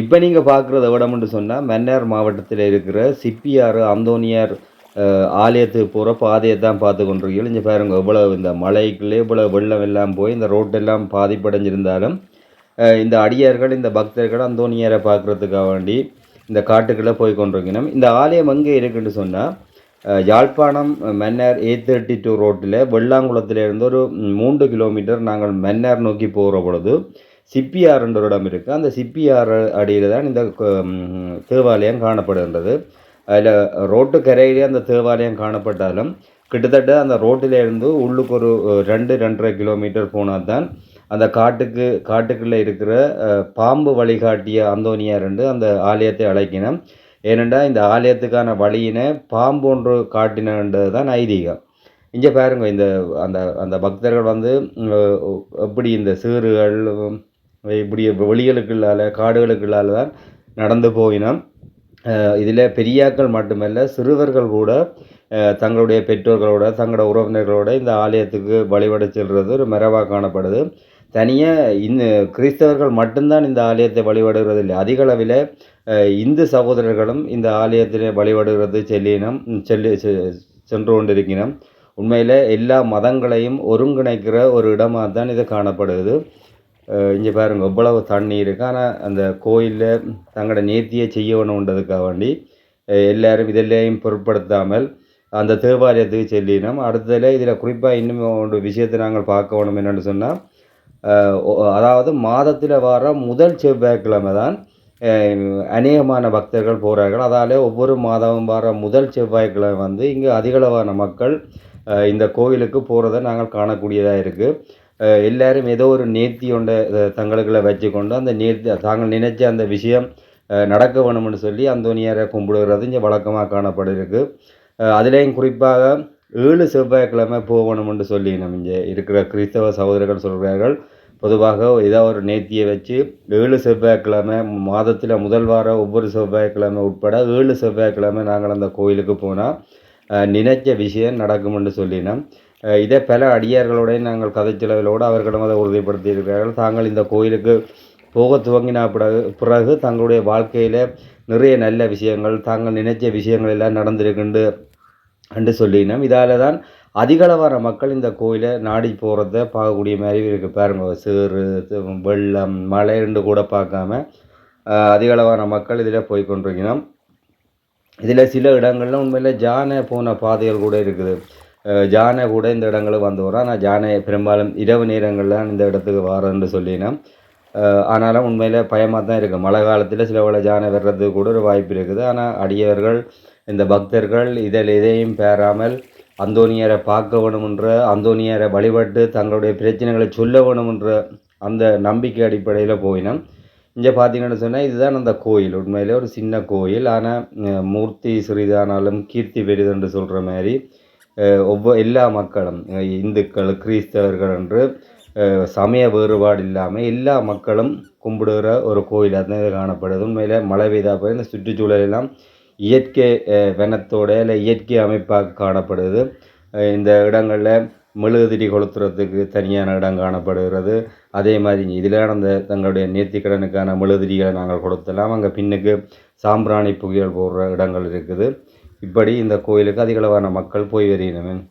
இப்போ நீங்கள் பார்க்குறத விடம்னு சொன்னால் மன்னார் மாவட்டத்தில் இருக்கிற சிப்பியார் அந்தோனியார் ஆலயத்துக்கு போகிற பாதையை தான் பார்த்து கொண்டிருக்கீங்க. இங்கே பாருங்க இவ்வளோ இந்த மலைக்குள்ளே இவ்வளோ வெள்ளம் எல்லாம் போய் இந்த ரோட்டெல்லாம் பாதிப்படைஞ்சிருந்தாலும் இந்த அடியார்கள் இந்த பக்தர்கள் அந்தோனியாரை பார்க்குறதுக்காக வேண்டி இந்த காட்டுக்குள்ளே போய் கொண்டிருக்கணும். இந்த ஆலயம் எங்கே இருக்குன்னு சொன்னால் Yazhpanam Mannar A thirty two ரோட்டில் வெள்ளாங்குளத்திலிருந்து ஒரு மூன்று கிலோமீட்டர் நாங்கள் மன்னார் நோக்கி போகிற பொழுது சிப்பியாறுன்ற ஒரு இடம் இருக்குது அந்த சிப்பியார் அடியில் தான் இந்த தேவாலயம் காணப்படுகின்றது. அதில் ரோட்டு கரையிலே அந்த தேவாலயம் காணப்பட்டாலும் கிட்டத்தட்ட அந்த ரோட்டிலேருந்து உள்ளுக்கு ஒரு ரெண்டு ரெண்டரை கிலோமீட்டர் போனால் தான் அந்த காட்டுக்கு காட்டுக்குள்ளே இருக்கிற பாம்பு வழிகாட்டிய அந்தோனியா ரெண்டு அந்த ஆலயத்தை அழைக்கினோம். ஏனென்றால் இந்த ஆலயத்துக்கான வழியினை பாம்பு ஒன்று காட்டினன்றது தான் ஐதீகம். இங்கே பாருங்க இந்த அந்த அந்த பக்தர்கள் வந்து எப்படி இந்த சீறுகள் இப்படி வெளிகளுக்குள்ளால் காடுகளுக்குள்ளால் தான் நடந்து போயினோம். இதில் பெரியாக்கள் மட்டுமல்ல சிறுவர்கள் கூட தங்களுடைய பெற்றோர்களோட தங்களோட உறவினர்களோட இந்த ஆலயத்துக்கு வழிபட செல்வது ஒரு மரபாக காணப்படுது. தனியாக இந்த கிறிஸ்தவர்கள் மட்டும்தான் இந்த ஆலயத்தை வழிபடுகிறது இல்லை அதிக அளவில் இந்து சகோதரர்களும் இந்த ஆலயத்தில் வழிபடுகிறது செல்லினம் செல்லி செ- சென்று கொண்டிருக்கிறோம் உண்மையில் எல்லா மதங்களையும் ஒருங்கிணைக்கிற ஒரு இடமாக தான் இது காணப்படுது இங்கே பாருங்க எவ்வளவு தண்ணி இருக்குது ஆனால் அந்த கோயிலில் தங்களோட நேர்த்தியை செய்ய வேணுன்றதுக்காக வேண்டி அஹ் எல்லாரும் இதெல்லாம் பொருட்படுத்தாமல் அந்த தேவாலயத்துக்கு செல்லினோம். அடுத்ததில் இதில் குறிப்பாக இன்னும் ஒரு விஷயத்தை நாங்கள் பார்க்க வேணும் என்னென்னு சொன்னால் அதாவது மாதத்தில் வர முதல் செவ்வாய்க்கிழமை தான் அநேகமான பக்தர்கள் போகிறார்கள் அதால் ஒவ்வொரு மாதமும் வர முதல் செவ்வாய்க்கிழமை வந்து இங்கே அதிகளவான மக்கள் இந்த கோயிலுக்கு போகிறத நாங்கள் காணக்கூடியதாக இருக்குது எல்லாரும் ஏதோ ஒரு நேர்த்தி ஒன்றை தங்களுக்குள்ள வச்சுக்கொண்டு அந்த நேர்த்தி தாங்கள் நினைச்ச அந்த விஷயம் நடக்க வேணும்னு சொல்லி அந்தோனியாரை கும்பிடுகிறது. இங்கே வழக்கமாக காணப்படுகிறது. அதுலேயும் குறிப்பாக ஏழு செவ்வாய்க்கிழமை போகணும்னு சொல்லி நம்ம இங்கே இருக்கிற கிறிஸ்தவ சகோதரர்கள் சொல்கிறார்கள். பொதுவாக ஏதோ ஒரு நேர்த்தியை வச்சு ஏழு செவ்வாய்க்கிழமை மாதத்தில் முதல் வாரம் ஒவ்வொரு செவ்வாய்க்கிழமை உட்பட ஏழு செவ்வாய்க்கிழமை நாங்கள் அந்த கோயிலுக்கு போனால் நினைச்ச விஷயம் நடக்கும்னு சொல்லினோம். இதே பல அடியார்களுடைய நாங்கள் கதைச்செலவிலோடு அவர்களிடம் அதை உறுதிப்படுத்தி இருக்கிறார்கள் தாங்கள் இந்த கோயிலுக்கு போக துவங்கின பிறகு பிறகு தங்களுடைய வாழ்க்கையில் நிறைய நல்ல விஷயங்கள் தாங்கள் நினைச்ச விஷயங்கள் எல்லாம் நடந்திருக்குண்டு என்று சொல்லினோம். இதால் தான் அதிகளவான மக்கள் இந்த கோயிலை நாடி போகிறத பார்க்கக்கூடிய மாதிரி இருக்குது பாருங்க சேறு வெள்ளம் மழைன்னு கூட பார்க்காம அதிகளவான மக்கள் இதில் போய் கொண்டிருக்கணும் இதில் சில இடங்களில் உண்மையில் ஜானை போன பாதைகள் கூட இருக்குது. ஜானை கூட இந்த இடங்களுக்கு வந்து வரும். ஆனால் ஜானை பெரும்பாலும் இரவு நேரங்களில் தான் இந்த இடத்துக்கு வரேன்னு சொல்லினேன் ஆனாலும் உண்மையில் பயமாக தான் இருக்குது. மழை காலத்தில் சில வேளை ஜானை வர்றதுக்கு கூட ஒரு வாய்ப்பு இருக்குது. ஆனால் அடியவர்கள் இந்த பக்தர்கள் இதில் எதையும் பேராமல் அந்தோனியரை பார்க்க வேணுமென்ற அந்தோனியரை வழிபட்டு தங்களுடைய பிரச்சனைகளை சொல்ல வேணுமென்ற அந்த நம்பிக்கை அடிப்படையில் போயினோம். இங்கே பார்த்தீங்கன்னு சொன்னால் இதுதான் அந்த கோயில். உண்மையிலே ஒரு சின்ன கோயில். ஆனால் மூர்த்தி சிறிதானாலும் கீர்த்தி பெரிதென்று சொல்கிற மாதிரி ஒவ்வொரு எல்லா மக்களும் இந்துக்கள் கிறிஸ்தவர்கள் என்று சமய வேறுபாடு இல்லாமல் எல்லா மக்களும் கும்பிடுகிற ஒரு கோயிலாக தான் இது காணப்படுது. உண்மையிலே மழை பெய்தா போய் இந்த சுற்றுச்சூழலெல்லாம் இயற்கை வெனத்தோட வனத்தோட இல்லை இயற்கை அமைப்பாக காணப்படுது. இந்த இடங்களில் மெழுகுதிரி கொளுத்துறதுக்கு தனியான இடம் காணப்படுகிறது. அதே மாதிரி இதில் அந்த தங்களுடைய நேர்த்திக்கடனுக்கான மெழுகுதிரிகளை நாங்கள் கொடுத்தலாம் அங்கே பின்னுக்கு சாம்பிராணி புகைகள் போடுற இடங்கள் இருக்குது. இப்படி இந்த கோயிலுக்கு அதிகளவான மக்கள் போய் வருகின்றனர்.